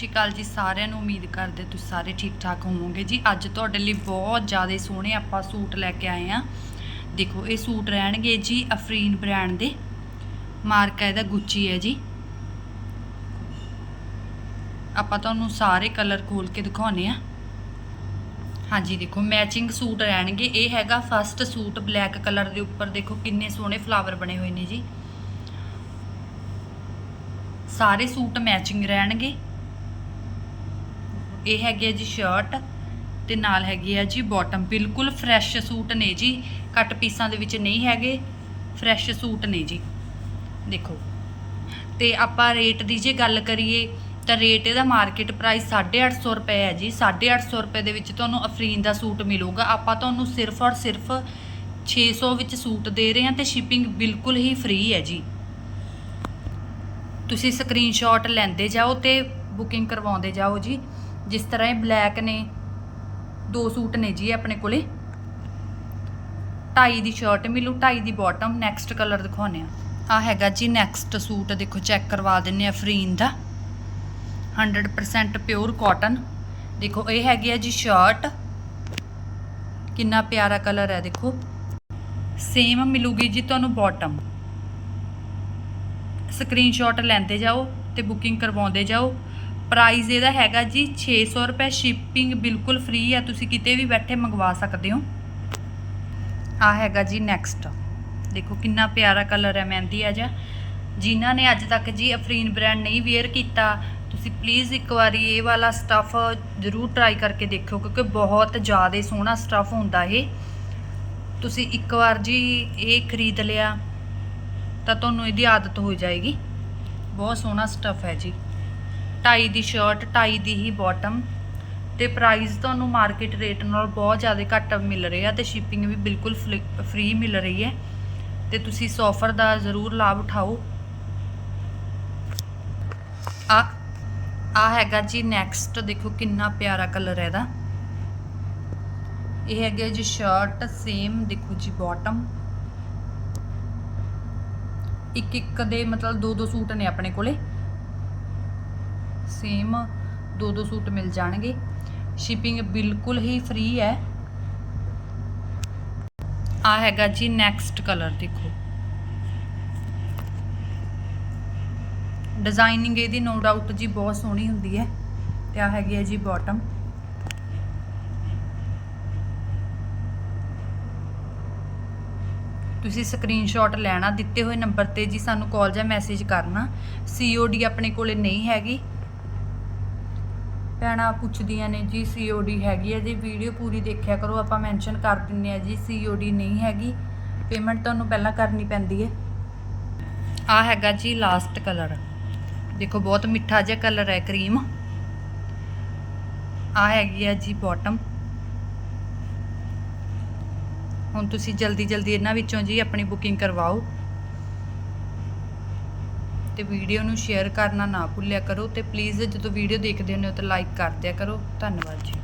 ਸ਼੍ਰੀ ਅਕਾਲ ਜੀ ਸਾਰਿਆਂ ਨੂੰ ਉਮੀਦ ਕਰਦੇ ਤੁਸੀਂ ਸਾਰੇ ਠੀਕ ਠਾਕ ਹੋਵੋਗੇ। ਜੀ, ਅੱਜ ਤੁਹਾਡੇ ਲਈ ਬਹੁਤ ਜ਼ਿਆਦਾ ਸੋਹਣੇ ਆਪਾਂ ਸੂਟ ਲੈ ਕੇ ਆਏ ਆ ਦੇਖੋ, ਇਹ ਸੂਟ ਰਹਿਣਗੇ ਜੀ ਅਫਰੀਨ ਬ੍ਰਾਂਡ ਦੇ। ਮਾਰਕਾ ਇਹਦਾ ਗੁੱਚੀ ਹੈ ਜੀ। ਆਪਾਂ ਤੁਹਾਨੂੰ ਸਾਰੇ ਕਲਰ ਖੋਲ ਕੇ ਦਿਖਾਉਨੇ ਆ ਹਾਂਜੀ, ਦੇਖੋ ਮੈਚਿੰਗ ਸੂਟ ਰਹਿਣਗੇ। ਇਹ ਹੈਗਾ ਫਸਟ ਸੂਟ ਬਲੈਕ ਕਲਰ ਦੇ ਉੱਪਰ। ਦੇਖੋ, ਕਿੰਨੇ ਸੋਹਣੇ ਫਲਾਵਰ ਬਣੇ ਹੋਏ ਨੇ ਜੀ। ਸਾਰੇ ਸੂਟ ਮੈਚਿੰਗ ਰਹਿਣਗੇ। ਇਹ ਹੈਗੀ ਹੈ ਜੀ ਸ਼ਰਟ ਤੇ ਨਾਲ ਹੈਗੀ ਹੈ ਜੀ ਬਾਟਮ ਬਿਲਕੁਲ ਫਰੈਸ਼ ਸੂਟ ਨੇ ਜੀ ਕੱਟ ਪੀਸਾਂ ਦੇ ਵਿੱਚ ਨਹੀਂ ਹੈਗੇ ਫਰੈਸ਼ ਸੂਟ ਨੇ ਜੀ। ਦੇਖੋ, ਤੇ ਆਪਾਂ ਰੇਟ ਦੀ ਜੇ ਗੱਲ ਕਰੀਏ, ਤਾਂ ਰੇਟ ਇਹਦਾ ਮਾਰਕੀਟ ਪ੍ਰਾਈਸ 850 ਰੁਪਏ ਹੈ ਜੀ। 850 ਰੁਪਏ ਦੇ ਵਿੱਚ ਤੁਹਾਨੂੰ ਅਫਰੀਨ ਦਾ ਸੂਟ ਮਿਲੂਗਾ। ਆਪਾਂ ਤੁਹਾਨੂੰ ਸਿਰਫ ਔਰ ਸਿਰਫ 600 ਵਿੱਚ ਸੂਟ ਦੇ ਰਹੇ ਹਾਂ ਤੇ ਸ਼ਿਪਿੰਗ ਬਿਲਕੁਲ ਹੀ ਫ੍ਰੀ ਹੈ ਜੀ। ਤੁਸੀਂ ਸਕਰੀਨਸ਼ਾਟ ਲੈਂਦੇ ਜਾਓ ਤੇ ਬੁਕਿੰਗ ਕਰਵਾਉਂਦੇ ਜਾਓ ਜੀ। ਜਿਸ ਤਰ੍ਹਾਂ ਇਹ ਬਲੈਕ ਨੇ, ਦੋ ਸੂਟ ਨੇ ਜੀ ਆਪਣੇ ਕੋਲੇ। ਢਾਈ ਦੀ ਸ਼ਰਟ ਮਿਲੂ, ਢਾਈ ਦੀ ਬਾਟਮ ਨੈਕਸਟ ਕਲਰ ਦਿਖਾਉਨੇ ਆ ਆ ਹੈਗਾ ਜੀ ਨੈਕਸਟ ਸੂਟ, ਦੇਖੋ ਚੈੱਕ ਕਰਵਾ ਦਿੰਨੇ ਆ ਫਰੀਨ ਦਾ। 100% ਪਿਓਰ ਕਾਟਨ ਦੇਖੋ, ਇਹ ਹੈਗੀ ਆ ਜੀ ਸ਼ਰਟ ਕਿੰਨਾ ਪਿਆਰਾ ਕਲਰ ਹੈ, ਦੇਖੋ। ਸੇਮ ਮਿਲੂਗੀ ਜੀ ਤੁਹਾਨੂੰ ਬਾਟਮ ਸਕਰੀਨਸ਼ਾਟ ਲੈਂਦੇ ਜਾਓ ਤੇ ਬੁਕਿੰਗ ਕਰਵਾਉਂਦੇ ਜਾਓ। ਪ੍ਰਾਈਸ ਇਹਦਾ ਹੈਗਾ ਜੀ 600 ਰੁਪਏ ਸ਼ਿਪਿੰਗ ਬਿਲਕੁਲ ਫ੍ਰੀ ਹੈ, ਤੁਸੀਂ ਕਿਤੇ ਵੀ ਬੈਠੇ ਮੰਗਵਾ ਸਕਦੇ ਹੋ। ਆ ਹੈਗਾ ਜੀ ਨੈਕਸਟ ਦੇਖੋ ਕਿੰਨਾ ਪਿਆਰਾ ਕਲਰ ਹੈ, ਮਹਿੰਦੀ ਆ ਜਾ। ਜਿਨ੍ਹਾਂ ਨੇ ਅੱਜ ਤੱਕ ਜੀ ਅਫਰੀਨ ਬ੍ਰਾਂਡ ਨਹੀਂ ਵੇਅਰ ਕੀਤਾ, ਤੁਸੀਂ ਪਲੀਜ਼ ਇੱਕ ਵਾਰੀ ਇਹ ਵਾਲਾ ਸਟੱਫ ਜ਼ਰੂਰ ਟਰਾਈ ਕਰਕੇ ਦੇਖਿਓ, ਕਿਉਂਕਿ ਬਹੁਤ ਜ਼ਿਆਦਾ ਸੋਹਣਾ ਸਟੱਫ ਹੁੰਦਾ ਇਹ। ਤੁਸੀਂ ਇੱਕ ਵਾਰ ਜੀ ਇਹ ਖਰੀਦ ਲਿਆ, ਤਾਂ ਤੁਹਾਨੂੰ ਇਹਦੀ ਆਦਤ ਹੋ ਜਾਏਗੀ। ਬਹੁਤ ਸੋਹਣਾ ਸਟੱਫ ਹੈ ਜੀ। ਟਾਈ ਦੀ ਸ਼ਰਟ ਟਾਈ ਦੀ ਹੀ ਬਾਟਮ ਤੇ ਪ੍ਰਾਈਸ ਤੁਹਾਨੂੰ ਮਾਰਕੀਟ ਰੇਟ ਨਾਲ ਬਹੁਤ ਜ਼ਿਆਦਾ ਘੱਟ ਮਿਲ ਰਿਹਾ ਤੇ ਸ਼ਿਪਿੰਗ ਵੀ ਬਿਲਕੁਲ ਫ੍ਰੀ ਮਿਲ ਰਹੀ ਹੈ ਤੇ ਤੁਸੀਂ ਇਸ ਆਫਰ ਦਾ ਜ਼ਰੂਰ ਲਾਭ ਉਠਾਓ। ਆ ਆ ਹੈਗਾ ਜੀ ਨੈਕਸਟ ਦੇਖੋ ਕਿੰਨਾ ਪਿਆਰਾ ਕਲਰ ਹੈ ਇਹਦਾ। ਇਹ ਹੈਗਾ ਜੀ ਸ਼ਰਟ ਸੇਮ ਦੇਖੋ ਜੀ ਬਾਟਮ ਇੱਕ ਇੱਕ ਦੇ ਮਤਲਬ ਦੋ ਦੋ ਸੂਟ ਨੇ ਆਪਣੇ ਕੋਲੇ। ਸੇਮ ਦੋ ਦੋ ਸੂਟ ਮਿਲ ਜਾਣਗੇ। ਸ਼ਿਪਿੰਗ ਬਿਲਕੁਲ ਹੀ ਫ੍ਰੀ ਹੈ। ਆ ਹੈਗਾ ਜੀ ਨੈਕਸਟ ਕਲਰ ਦੇਖੋ। ਡਿਜ਼ਾਈਨਿੰਗ ਇਹਦੀ ਨੋ ਡਾਊਟ ਜੀ ਬਹੁਤ ਸੋਹਣੀ ਹੁੰਦੀ ਹੈ। ਤੇ ਆ ਹੈਗੀ ਹੈ ਜੀ ਬਾਟਮ ਤੁਸੀਂ ਸਕਰੀਨਸ਼ਾਟ ਲੈਣਾ, ਦਿੱਤੇ ਹੋਏ ਨੰਬਰ ਤੇ ਜੀ ਸਾਨੂੰ ਕਾਲ ਜਾਂ ਮੈਸੇਜ ਕਰਨਾ। ਸੀਓਡੀ ਆਪਣੇ ਕੋਲੇ ਨਹੀਂ ਹੈਗੀ। ਭੈਣਾਂ ਪੁੱਛਦੀਆਂ ਨੇ ਜੀ ਸੀਓਡੀ ਹੈਗੀ ਹੈ ਜੀ, ਵੀਡੀਓ ਪੂਰੀ ਦੇਖਿਆ ਕਰੋ, ਆਪਾਂ ਮੈਂਸ਼ਨ ਕਰ ਦਿੰਨੇ ਆ ਜੀ ਸੀਓਡੀ ਨਹੀਂ ਹੈਗੀ ਪੇਮੈਂਟ ਤੁਹਾਨੂੰ ਪਹਿਲਾਂ ਕਰਨੀ ਪੈਂਦੀ ਹੈ। ਆ ਹੈਗਾ ਜੀ ਲਾਸਟ ਕਲਰ ਦੇਖੋ, ਬਹੁਤ ਮਿੱਠਾ ਜਿਹਾ ਕਲਰ ਹੈ ਕਰੀਮ ਆ ਹੈਗੀ ਆ ਜੀ ਬਾਟਮ ਹੁਣ ਤੁਸੀਂ ਜਲਦੀ ਜਲਦੀ ਇਹਨਾਂ ਵਿੱਚੋਂ ਜੀ ਆਪਣੀ ਬੁਕਿੰਗ ਕਰਵਾਓ। ਤੇ ਵੀਡੀਓ ਨੂੰ ਸ਼ੇਅਰ ਕਰਨਾ ਨਾ ਭੁੱਲਿਆ ਕਰੋ ਤੇ ਪਲੀਜ਼ ਜਦੋਂ ਵੀਡੀਓ ਦੇਖਦੇ ਹੁੰਦੇ ਹੋ ਤਾਂ ਲਾਈਕ ਕਰ ਦਿਆ ਕਰੋ। ਧੰਨਵਾਦ ਜੀ।